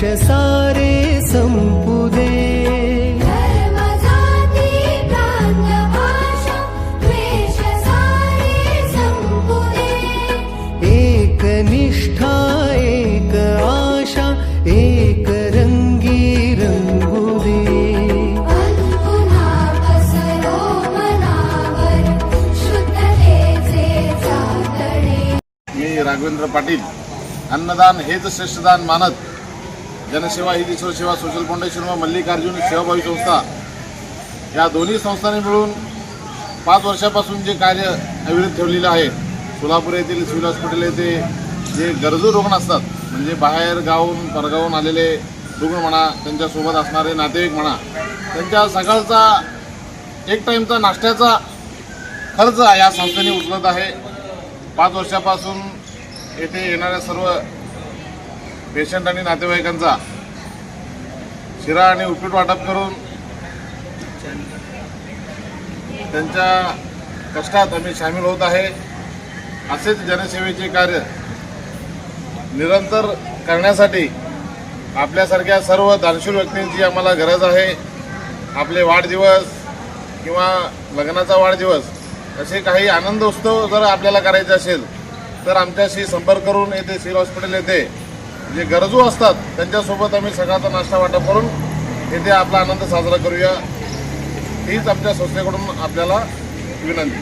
वेश सारे सारे संपुदे एक निष्ठा एक आशा एक रंगी रंगुदे पुन्हा पसरो मनावर शुद्धतेचे चातडे मी राघवेंद्र पाटील अन्नदान हेच श्रेष्ठदान मानत जनसेवा ही ईश्वर सेवा सोशल फाउंडेशन व मल्लिकार्जुन सेवाभावी संस्था या दोन्ही संस्थांनी मिळून पाच वर्षापासून जे कार्य अविरत ठेवलेलं आहे सोलापूर येथील सिव्हिल हॉस्पिटल येथे जे गरजू रुग्ण असतात म्हणजे बाहेर गावून परगावून आलेले रुग्ण म्हणा त्यांच्यासोबत असणारे नातेवाईक म्हणा त्यांच्या सकाळचा एक टाईमचा नाश्त्याचा खर्च या संस्थेने उचलत आहे. पाच वर्षापासून येथे येणाऱ्या सर्व पेशंट आणि नातेवाईकांचा शिरा आणि उपीट वाटप करून त्यांच्या कष्टात आम्ही सामील होत आहे. असेच जनसेवेचे कार्य निरंतर करण्यासाठी आपल्यासारख्या सर्व दानशूर व्यक्तींची आम्हाला गरज आहे. आपले वाढदिवस किंवा लग्नाचा वाढदिवस असे काही आनंद उत्सव जर आपल्याला करायचे असेल तर आमच्याशी संपर्क करून येथे सिव्हिल हॉस्पिटल येथे जे गरजू असतात त्यांच्यासोबत आम्ही सकाळचा नाश्ता वाटप करून इथे आपला आनंद साजरा करूया. हीच आमच्या संस्थेकडून आपल्याला विनंती.